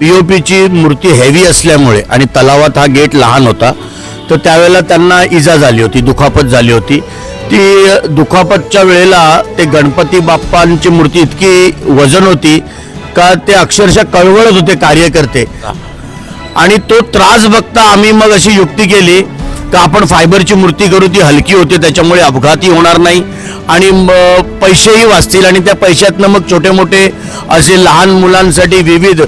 P O पीची मूर्ती heavy असल्यामुळे आणि तलावात हा गेट लहान होता तर त्यावेळेला त्यांना इजा झाली होती दुखापत झाली होती. ती दुखापतच्या वेळेला ते गणपती बाप्पांची मूर्ती इतकी वजन होती का ते अक्षरशः कळवळत होते कार्यकर्ते. आणि तो त्रास बघता आम्ही मग अशी युक्ती केली का आपण फायबरची मूर्ती करू ती हलकी होते त्याच्यामुळे अपघातही होणार नाही. आणि पैसेही वाचतील आणि त्या पैशातनं मग छोटे मोठे असे लहान मुलांसाठी विविध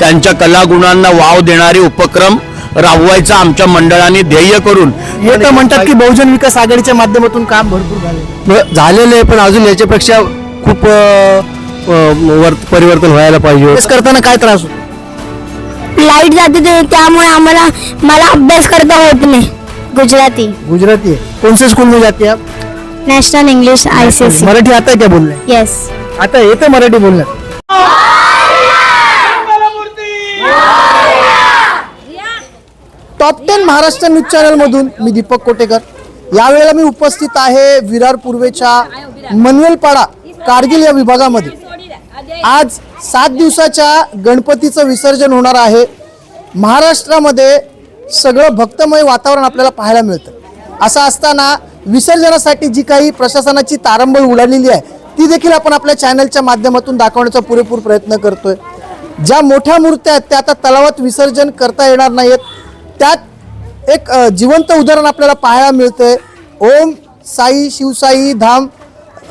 त्यांच्या कलागुणांना वाव देणारे उपक्रम राबवायचा आमच्या मंडळाने ध्येय करून. हे तर म्हणतात की बहुजन विकास आघाडीच्या माध्यमातून काम भरपूर झाले झालेलं आहे पण अजून याच्यापेक्षा खूप परिवर्तन व्हायला पाहिजे करताना काय त्रास होतो? लाइट जाते ते त्यामुळे आम्हाला मला अभ्यास करता होत नाही. गुजराती. गुजराती है कौन से स्कूल में जाती है आप नॅशनल इंग्लिश सी मराठी आता है क्या बोलने येस आता येतं मराठी बोलणं top ten Maharashtra news channel मधून मी दीपक कोटेकर. यावेळेला मी उपस्थित आहे विरार पूर्वेच्या मनवेलपाडा कारगिल या विभागामध्ये. आज सात दिवसाच्या गणपतीचं विसर्जन होणार आहे. महाराष्ट्रामध्ये सगळं भक्तमय वातावरण आपल्याला पाहायला मिळतं. असं असताना विसर्जनासाठी जी काही प्रशासनाची तारंबळ उडालेली आहे ती देखील आपण आपल्या चॅनलच्या माध्यमातून दाखवण्याचा पुरेपूर प्रयत्न करतोय. ज्या मोठ्या मूर्त्या आहेत त्या आता तलावात विसर्जन करता येणार नाहीत. त्यात एक जिवंत उदाहरण आपल्याला पाहायला मिळतंय. ओम साई शिवसाई धाम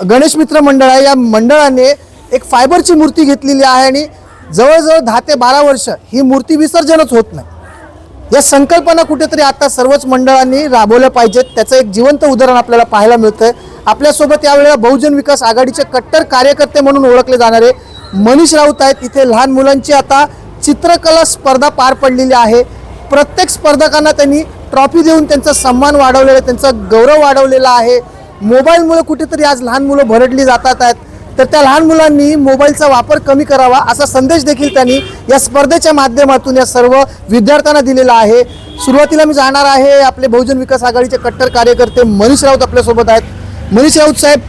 गणेश मित्र मंडळ आहे. या मंडळाने एक फायबरची मूर्ती घेतलेली आहे आणि जवळजवळ दहा ते बारा वर्ष ही मूर्ती विसर्जनच होत नाही. या संकल्पना कुठेतरी आता सर्वच मंडळांनी राबवल्या पाहिजेत. त्याचं एक जिवंत उदाहरण आपल्याला पाहायला मिळतंय. आपल्यासोबत यावेळेला बहुजन विकास आघाडीचे कट्टर कार्यकर्ते म्हणून ओळखले जाणारे मनीष राऊत आहेत. इथे लहान मुलांची आता चित्रकला स्पर्धा पार पडलेली आहे. प्रत्येक स्पर्धकांना त्यांनी ट्रॉफी देऊन त्यांचा सन्मान वाढवलेला आहे त्यांचा गौरव वाढवलेला आहे. मोबाईलमुळे कुठेतरी आज लहान मुलं भरडली जातात आहेत. तर त्या लहान मुलांनी मोबाईलचा वापर कमी करावा असा संदेश देखील त्यांनी या स्पर्धेच्या माध्यमातून या सर्व विद्यार्थ्यांना दिलेला आहे. सुरुवातीला मी जाणार आहे आपले बहुजन विकास आघाडीचे कट्टर कार्यकर्ते मनीष राऊत आपल्यासोबत आहेत. मनीष राऊत साहेब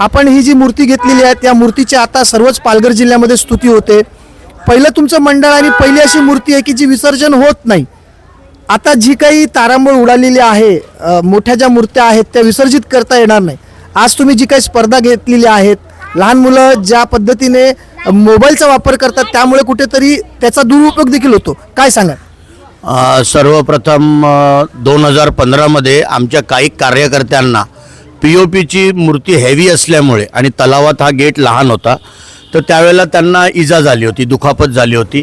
आपण ही जी मूर्ती घेतलेली आहे त्या मूर्तीची आता सर्वच पालघर जिल्ह्यामध्ये स्तुती होते. पहिलं तुमचं मंडळ आणि पहिली अशी मूर्ती आहे की जी विसर्जन होत नाही. आता जी काही तारांबळ उडालेली आहे मोठ्या ज्या मूर्त्या आहेत त्या विसर्जित करता येणार नाही. आज तुम्ही जी काही स्पर्धा घेतलेली आहेत लहान मुलं ज्या पद्धतीने मोबाईलचा वापर करतात त्यामुळे कुठेतरी त्याचा दुरुपयोग देखील होतो. काय सांगा सर्वप्रथम दोन हजार पंधरामध्ये आमच्या काही कार्यकर्त्यांना पी ओ पीची मूर्ती हेवी असल्यामुळे आणि तलावात हा गेट लहान होता तर त्यावेळेला त्यांना इजा झाली होती दुखापत झाली होती.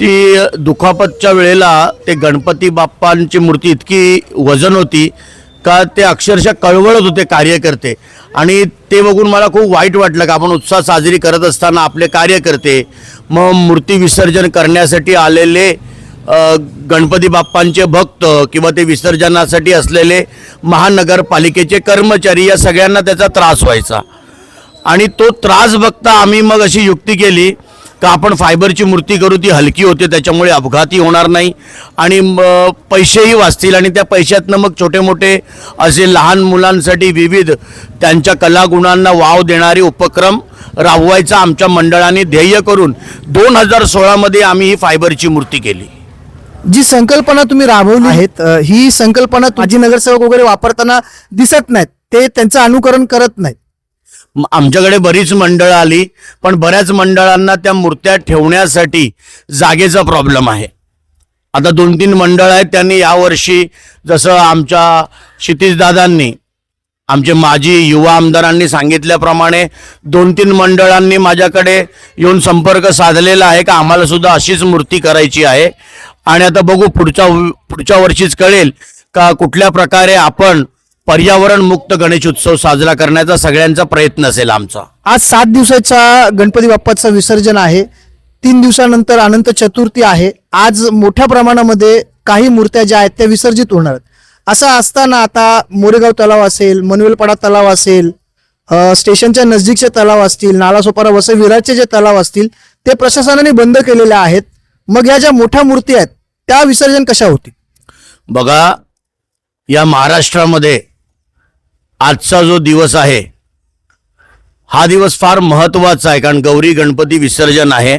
ती दुखापतच्या वेळेला ते गणपती बाप्पांची मूर्ती इतकी वजन होती का ते अक्षरशः कळवळत होते कार्यकर्ते. आणि ते बघून मला खूप वाईट वाटलं का आपण उत्साह साजरी करत असताना आपले कार्यकर्ते मग मूर्ती विसर्जन करण्यासाठी आलेले गणपती बाप्पांचे भक्त किंवा ते विसर्जनासाठी असलेले महानगरपालिकेचे कर्मचारी या सगळ्यांना त्याचा त्रास व्हायचा. आणि तो त्रास बघता आम्ही मग अशी युक्ती केली का आपण फायबरची मूर्ती करू ती हलकी होते त्याच्यामुळे अपघातही होणार नाही. आणि पैसेही वाचतील आणि त्या पैशातनं मग छोटे मोठे असे लहान मुलांसाठी विविध त्यांच्या कलागुणांना वाव देणारे उपक्रम राबवायचा आमच्या मंडळाने ध्येय करून दोन हजार सोळामध्ये आम्ही ही फायबरची मूर्ती केली. जी संकल्पना तुम्ही राबवली आहेत ही संकल्पना माजी नगरसेवक वगैरे वापरताना दिसत नाहीत ते त्यांचं अनुकरण करत नाहीत. आमच्याकडे बरीच मंडळं आली पण बऱ्याच मंडळांना त्या मूर्त्या ठेवण्यासाठी जागेचा प्रॉब्लेम आहे. आता दोन तीन मंडळ आहेत त्यांनी यावर्षी जसं आमच्या क्षितिजदादांनी आमचे माजी युवा आमदारांनी सांगितल्याप्रमाणे दोन तीन मंडळांनी माझ्याकडे येऊन संपर्क साधलेला आहे का आम्हाला सुद्धा अशीच मूर्ती करायची आहे. आणि आता बघू पुढच्या पुढच्या वर्षीच कळेल का कुठल्या प्रकारे आपण पर्यावरण मुक्त गणेश उत्सव साजरा करण्याचा सगळ्यांचा प्रयत्न असेल आमचा. आज सात दिवसाचा गणपती बाप्पाचं विसर्जन आहे. तीन दिवसानंतर अनंत चतुर्थी आहे. आज मोठ्या प्रमाणामध्ये काही मूर्त्या ज्या आहेत त्या विसर्जित होणार आहेत. असं असताना आता मोरेगाव तलाव असेल मनवेलपाडा तलाव असेल स्टेशनच्या नजदीकचे तलाव असतील नालासोपारा वसई विरारचे जे तलाव असतील ते प्रशासनाने बंद केलेले आहेत. मग या ज्या मोठ्या मूर्ती आहेत त्या विसर्जन कशा होतील? बघा या महाराष्ट्रामध्ये आजचा जो दिवस आहे हा दिवस फार महत्त्वाचा आहे कारण गौरी गणपती विसर्जन आहे.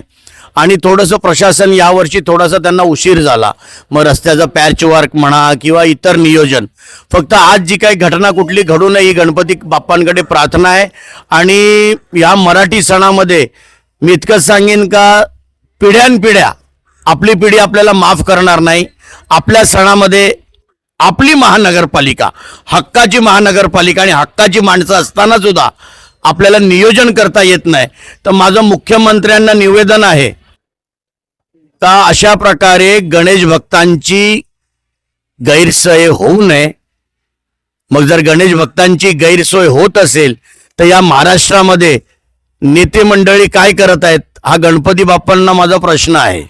आणि थोडंसं प्रशासन यावर्षी थोडासा त्यांना उशीर झाला. मग रस्त्याचं पॅचवर्क म्हणा किंवा इतर नियोजन. फक्त आज जी काही घटना कुठली घडू नये ही गणपती बाप्पांकडे प्रार्थना आहे. आणि या मराठी सणामध्ये मी इतकंच सांगेन का पिढ्यानपिढ्या आपली पिढी आपल्याला माफ करणार नाही. आपल्या सणामध्ये आपली महानगरपालिका हक्काची महानगरपालिका आणि हक्काची माणसं असताना सुद्धा आपल्याला नियोजन करता येत नाही. तर माझं मुख्यमंत्र्यांना निवेदन आहे का अशा प्रकारे गणेश भक्तांची गैरसोय होऊ नये. मग जर गणेश भक्तांची गैरसोय होत असेल तर या महाराष्ट्रामध्ये नेते मंडळी काय करत आहेत हा गणपती बाप्पांना माझा प्रश्न आहे.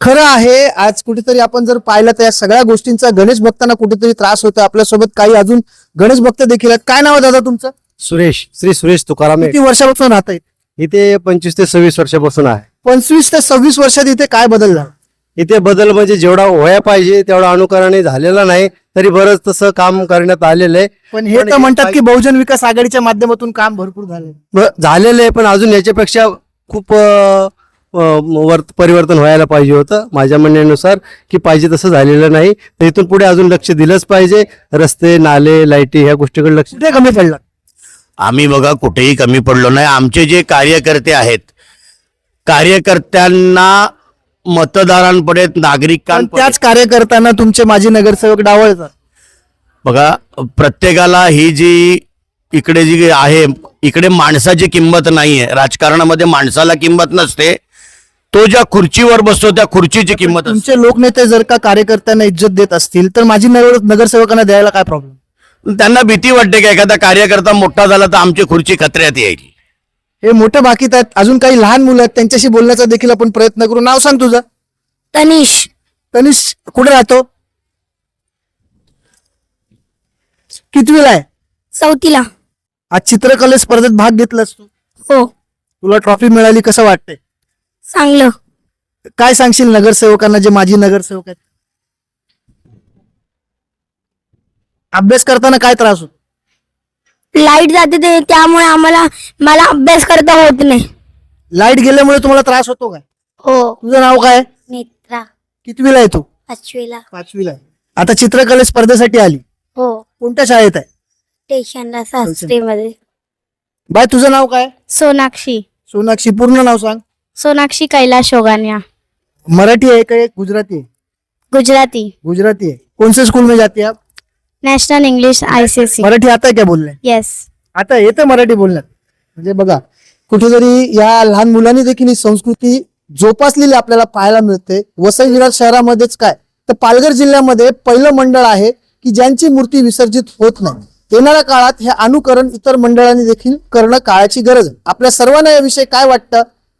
खरं आहे आज कुठेतरी आपण जर पाहिलं तर या सगळ्या गोष्टींचा गणेश भक्तांना कुठेतरी त्रास होतो आपल्यासोबत काही अजून गणेश भक्त देखील आहेत. काय नाव आहे दादा तुमचं? सुरेश श्री सुरेश तुकाराम किती वर्षापासून राहत इथे पंचवीस ते सव्वीस वर्षापासून आहे. पंचवीस ते सव्वीस वर्षात इथे काय बदल झाला? इथे बदल म्हणजे जेवढा व्हाया पाहिजे तेवढा अनुकरणे झालेला नाही तरी बरंच तसं काम करण्यात आलेलं आहे. पण हे तर म्हणतात की बहुजन विकास आघाडीच्या माध्यमातून काम भरपूर झालं झालेलं आहे पण अजून याच्यापेक्षा खूप अ, अ, वर्त परिवर्तन व्हायला पाहिजे होतं. माझ्या म्हणण्यानुसार की पाहिजे तसं झालेलं नाही. तर इथून पुढे अजून लक्ष दिलंच पाहिजे. रस्ते नाले लाईटी ह्या गोष्टीकडे लक्ष कुठे कमी पडलं? आम्ही बघा कुठेही कमी पडलो नाही. आमचे जे कार्यकर्ते आहेत कार्यकर्त्यांना मतदारांपुढे पण नागरिकांपुढे त्याच कार्यकर्त्यांना तुमचे माजी नगरसेवक डावळतात. बघा प्रत्येकाला ही जी इकडे जी आहे इकडे माणसाची किंमत नाहीये. राजकारणामध्ये माणसाला किंमत नसते. तो ज्या खुर्चीवर बसतो त्या खुर्चीची किंमत असते. तुमचे लोकनेते जर का कार्यकर्त्यांना इज्जत देत असतील तर माजी नगर नगरसेवकांना द्यायला काय प्रॉब्लेम त्यांना भीती वाटते की एखादा कार्यकर्ता मोठा झाला तर आमची खुर्ची खतऱ्यात येईल. हे मोठे बाकीत आहेत अजून काही लहान मुलं आहेत त्यांच्याशी बोलण्याचा देखील आपण प्रयत्न करू. नाव सांग तुझं. तनिष. तनिष कुठे राहतो? कितवीला आहे? चौथीला. आज चित्रकले स्पर्धेत भाग घेतलास तू. हो. तुला ट्रॉफी मिळाली कसं वाटतंय? चांगलं. काय सांगशील नगरसेवकांना जे माजी नगरसेवक आहेत? अभ्यास करताना काय त्रास होतो? लाइट जाते ते त्यामुळे आम्हाला मला अभ्यास करता होत नाही. लाइट गेल्यामुळे तुम्हाला त्रास होतो काय? हो. तुझं नाव काय? नेत्रा. कितवीला आहे तू? पाचवीला. पाचवीला आहे. आता चित्रकले स्पर्धेसाठी आली. हो. कोणत्या शाळेत आहे? स्टेशनला सासरीमध्ये बाय तुझं नाव काय? सोनाक्षी. सोनाक्षी पूर्ण नाव सांग. सोनाक्षी कैलाश शोगानिया मराठी आहे का गुजराती आहे. गुजराती. गुजराती है कौन से स्कूल में जाती है आप नॅशनल इंग्लिश आयसीएससी मराठी आता है क्या बोलणे येस आता येतं मराठी बोलण्यात. म्हणजे बघा कुठेतरी या लहान मुलांनी देखील ही संस्कृती जोपासलेली आपल्याला पाहायला मिळते. वसई विरार शहरामध्येच काय? तर पालघर जिल्ह्यामध्ये पहिलं मंडळ आहे की ज्यांची मूर्ती विसर्जित होत नाही. येणाऱ्या काळात हे अनुकरण इतर मंडळांनी देखील करणं काळाची गरज आहे. आपल्या सर्वांना याविषयी काय वाटतं?